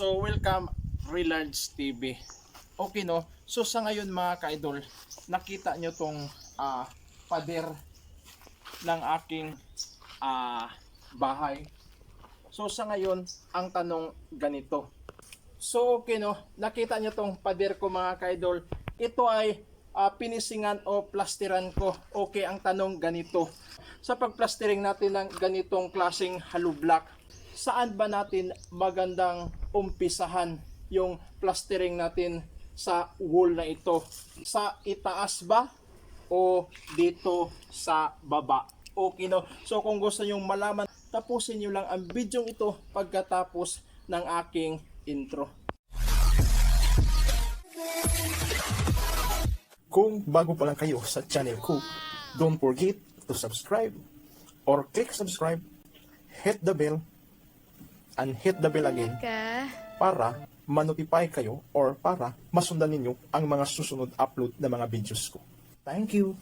So, welcome Relards TV. Okay no? So, sa ngayon mga ka-idol, nakita nyo tong ah, pader ng aking ah, bahay. So, sa ngayon, ang tanong ganito. So, okay no? Nakita nyo tong pader ko mga ka-idol. Ito ay ah, pinisingan o plastiran ko. Okay, ang tanong ganito. Sa pagplastering natin ng ganitong klaseng hollow block, saan ba natin magandang umpisahan yung plastering natin sa wall na ito? Sa itaas ba o dito sa baba? Okay no? So kung gusto nyong malaman, tapusin nyo lang ang video ito pagkatapos ng aking intro. Kung bago pa lang kayo sa channel ko, don't forget to subscribe or click subscribe, hit the bell, and hit the bell again ka. para manotify kayo or para masundan ninyo ang mga susunod upload na mga videos ko. Thank you!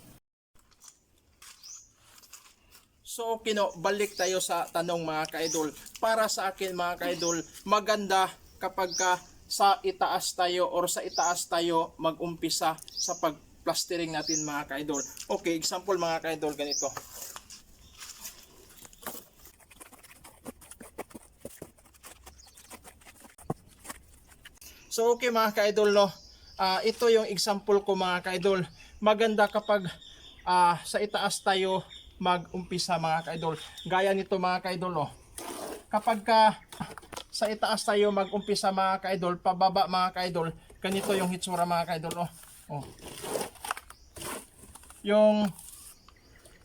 So, kino, balik tayo sa tanong mga ka-idol. Para sa akin mga ka-idol, maganda kapag ka sa itaas tayo or sa itaas tayo mag-umpisa sa pag-plastering natin mga ka-idol. Okay, example mga ka-idol, ganito. So okay mga ka-idol no. Ah, ito yung example ko mga ka-idol. Maganda kapag ah, sa itaas tayo mag-umpisa mga ka-idol. Gaya nito mga ka-idol no. Kapag ka sa itaas tayo mag-umpisa mga ka-idol, pababa mga ka-idol, ganito yung hitsura mga ka-idol no. Oh. Yung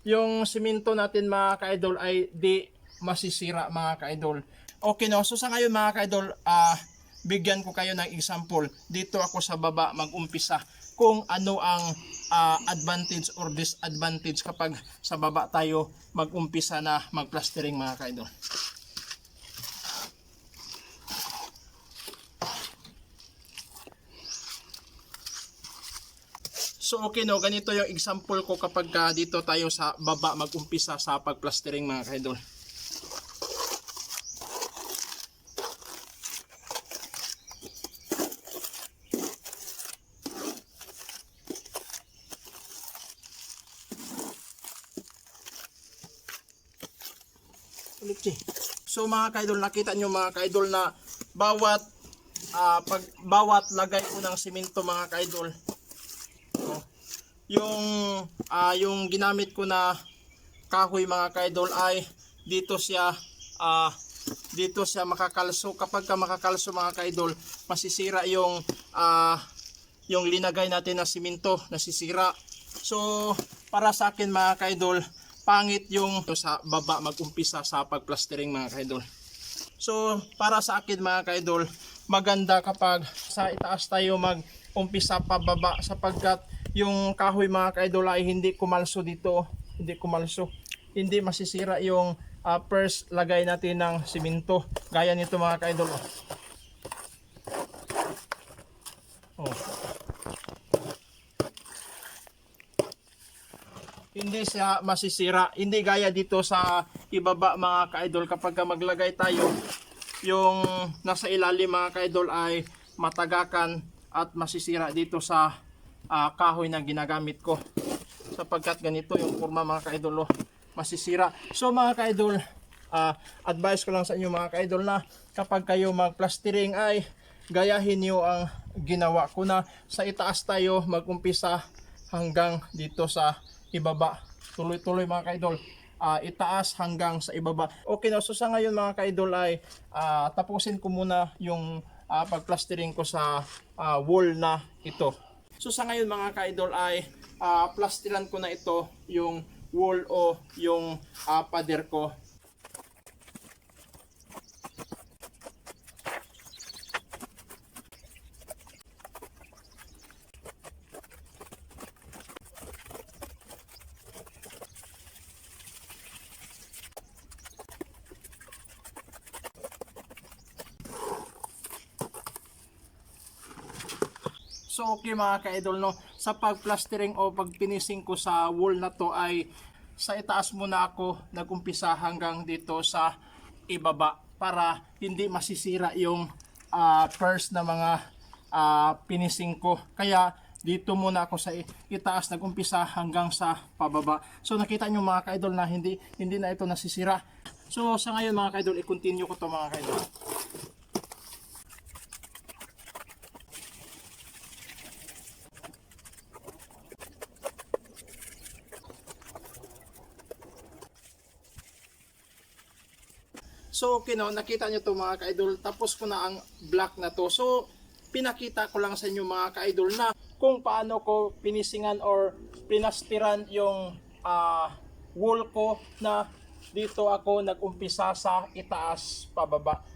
yung simento natin mga ka-idol ay di masisira mga ka-idol. Okay no, so sa ngayon mga ka-idol, ah bigyan ko kayo ng example. Dito ako sa baba mag-umpisa kung ano ang ah, advantage or disadvantage kapag sa baba tayo mag-umpisa na mag-plastering mga ka-idol. So okay no, ganito yung example ko kapag ka dito tayo sa baba mag-umpisa sa pag-plastering mga ka-idol. Chi. So mga kaidol, nakita nyo mga kaidol na bawat ah, pag bawat lagay ko ng simento mga kaidol oh, yung ah, yung ginamit ko na kahoy mga kaidol ay dito siya ah, dito siya makakalso kapag ka makakalso mga kaidol masisira yung ah, yung linagay natin na simento nasisira so para sa akin mga kaidol pangit yung sa baba mag-umpisa sa pagplastering mga kaidol so para sa akin mga kaidol maganda kapag sa itaas tayo mag-umpisa pababa sapagkat yung kahoy mga kaidol ay hindi kumalso dito hindi kumalso hindi masisira yung ah, first lagay natin ng simento gaya nito mga kaidol oh. Oh. Hindi siya masisira. Hindi gaya dito sa ibaba mga ka-idol kapag ka maglagay tayo yung nasa ilalim mga ka-idol ay matagakan at masisira dito sa ah, kahoy na ginagamit ko. Sapagkat ganito yung forma mga ka-idol oh, masisira. So mga ka-idol, ah, advice ko lang sa inyo mga ka-idol na kapag kayo mag-plastering ay gayahin niyo ang ginawa ko na sa itaas tayo mag-umpisa hanggang dito sa ibaba. Tuloy-tuloy mga kaidol. Ah, itaas hanggang sa ibaba. Okay na, so sa ngayon mga kaidol ay ah, tapusin ko muna yung ah, pagplastering ko sa ah, wall na ito. So sa ngayon mga kaidol ay ah, plastiran ko na ito yung wall o yung ah, pader ko So okay mga ka-idol no, sa pag-plastering o pag-finishing ko sa wall na to ay sa itaas muna ako nagumpisa hanggang dito sa ibaba para hindi masisira yung ah, first na mga ah, finishing ko. Kaya dito muna ako sa itaas nagumpisa hanggang sa pababa. So nakita nyo mga ka-idol na hindi hindi na ito nasisira. So sa ngayon mga ka-idol, i-continue ko to mga ka-idol. So, okay no, nakita nyo to mga ka-idol. Tapos ko na ang black na to. So, pinakita ko lang sa inyo mga ka-idol na kung paano ko pinisingan or pinastiran yung ah, wool ko na dito ako nag-umpisa sa itaas pababa.